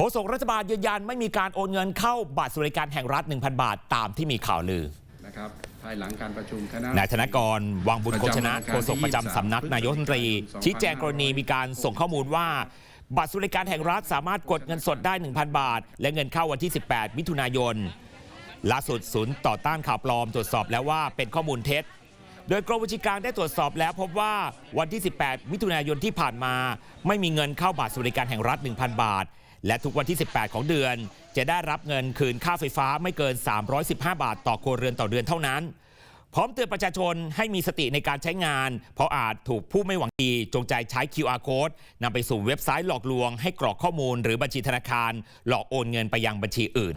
ฆษกรัฐบาลยืนยันไม่มีการโอนเงินเข้าบัตรสวัสดิการแห่งรัฐ 1,000 บาทตามที่มีข่าวลือนะครับภายหลังการประชุมคณะนายธนกร วังบุญโภชนะโฆษกประจำสำนักนายกรัฐมนตรี ชี้แจงกรณีมีการส่งข้อมูลว่า บัตรสวัสดิการแห่งรัฐสามารถกดเงินสดได้ 1,000 บาท และเงินเข้าวันที่ 18 มิถุนายนล่าสุดศูนย์ต่อต้านข่าวปลอมตรวจสอบแล้วว่าเป็นข้อมูลเท็จ โดยกรมบัญชีกลางได้ตรวจสอบแล้วพบว่าวันที่ 18 มิถุนายนที่ผ่านมา ไม่มีเงินเข้าบัตรสวัสดิการแห่งรัฐ 1,000 บาท และทุกวันที่ 18 ของเดือน จะได้รับเงินคืนค่าไฟฟ้าไม่เกิน 315 บาท ต่อครัวเรือนต่อเดือนเท่านั้น พร้อมเตือนประชาชนให้มีสติในการใช้งาน เพราะอาจถูกผู้ไม่หวังดีจงใจใช้ QR code นำไปสู่เว็บไซต์หลอกลวง ให้กรอกข้อมูลหรือบัญชีธนาคาร หลอกโอนเงินไปยังบัญชีอื่น